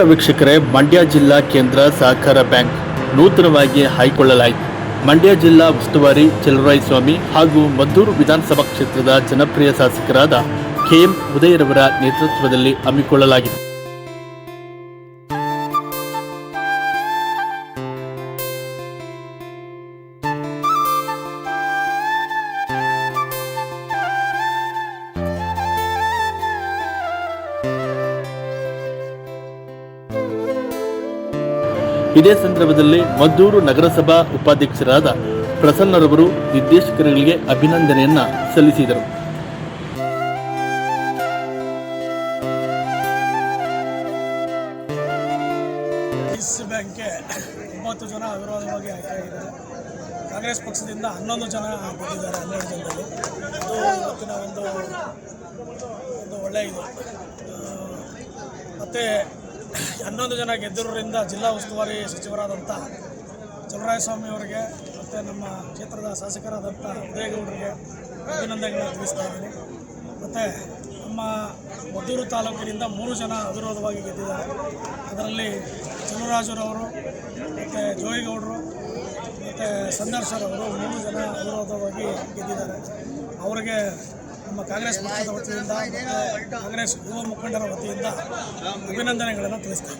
ವೀಕ್ಷಕರೇ, ಮಂಡ್ಯ ಜಿಲ್ಲಾ ಕೇಂದ್ರ ಸಹಕಾರ ಬ್ಯಾಂಕ್ ನೂತನವಾಗಿ ಹೈಕೊಳ್ಳಲಾಯಿತು. ಮಂಡ್ಯ ಜಿಲ್ಲಾ ಉಸ್ತುವಾರಿ ಸ್ವಾಮಿ ಹಾಗೂ ಮದ್ದೂರು ವಿಧಾನಸಭಾ ಕ್ಷೇತ್ರದ ಜನಪ್ರಿಯ ಶಾಸಕರಾದ ಕೆಎಂ ಉದಯರವರ ನೇತೃತ್ವದಲ್ಲಿ ಹಮ್ಮಿಕೊಳ್ಳಲಾಗಿದೆ. ಇದೇ ಸಂದರ್ಭದಲ್ಲಿ ಮದ್ದೂರು ನಗರಸಭಾ ಉಪಾಧ್ಯಕ್ಷರಾದ ಪ್ರಸನ್ನರವರು ನಿರ್ದೇಶಕರುಗಳಿಗೆ ಅಭಿನಂದನೆಯನ್ನ ಸಲ್ಲಿಸಿದರು. ಒಂಬತ್ತು ಜನ ಅವಿರೋಧವಾಗಿ ಆಯ್ಕೆಯಾಗಿದ್ದಾರೆ ಕಾಂಗ್ರೆಸ್ ಪಕ್ಷದಿಂದ ಹನ್ನೊಂದು ಜನ ಬಂದಿದ್ದಾರೆ ಹನ್ನೆರಡು ಜನದಲ್ಲಿ ಅದು ಇವತ್ತಿನ ಒಂದು ಒಂದು ಒಳ್ಳೆಯ ಇದು. ಮತ್ತು ಹನ್ನೊಂದು ಜನ ಗೆದ್ದಿರೋದ್ರಿಂದ ಜಿಲ್ಲಾ ಉಸ್ತುವಾರಿ ಸಚಿವರಾದಂಥ ಚಲರಾಯಸ್ವಾಮಿ ಅವರಿಗೆ ಮತ್ತು ನಮ್ಮ ಕ್ಷೇತ್ರದ ಶಾಸಕರಾದಂಥ ಉದಯಗೌಡರಿಗೆ ಅಭಿನಂದನೆಗಳನ್ನು ತಿಳಿಸ್ತಾ ಇದ್ದೀನಿ. ಮತ್ತು ನಮ್ಮ ಮದ್ದೂರು ತಾಲೂಕಿನಿಂದ ಮೂರು ಜನ ಅವಿರೋಧವಾಗಿ ಗೆದ್ದಿದ್ದಾರೆ. ಅದರಲ್ಲಿ ಚಲರಾಜರವರು ಮತ್ತು ಜೋಯಿಗೌಡರು, ಮತ್ತು ಸಂದರ್ಶರವರು ಮೂರು ಜನ ಅವಿರೋಧವಾಗಿ ಗೆದ್ದಿದ್ದಾರೆ. ಅವರಿಗೆ ನಮ್ಮ ಕಾಂಗ್ರೆಸ್ ಪಕ್ಷದ ವತಿಯಿಂದ ಕಾಂಗ್ರೆಸ್ ಯುವ ಮುಖಂಡರ ವತಿಯಿಂದ ಅಭಿನಂದನೆಗಳನ್ನು ತಿಳಿಸ್ತಾ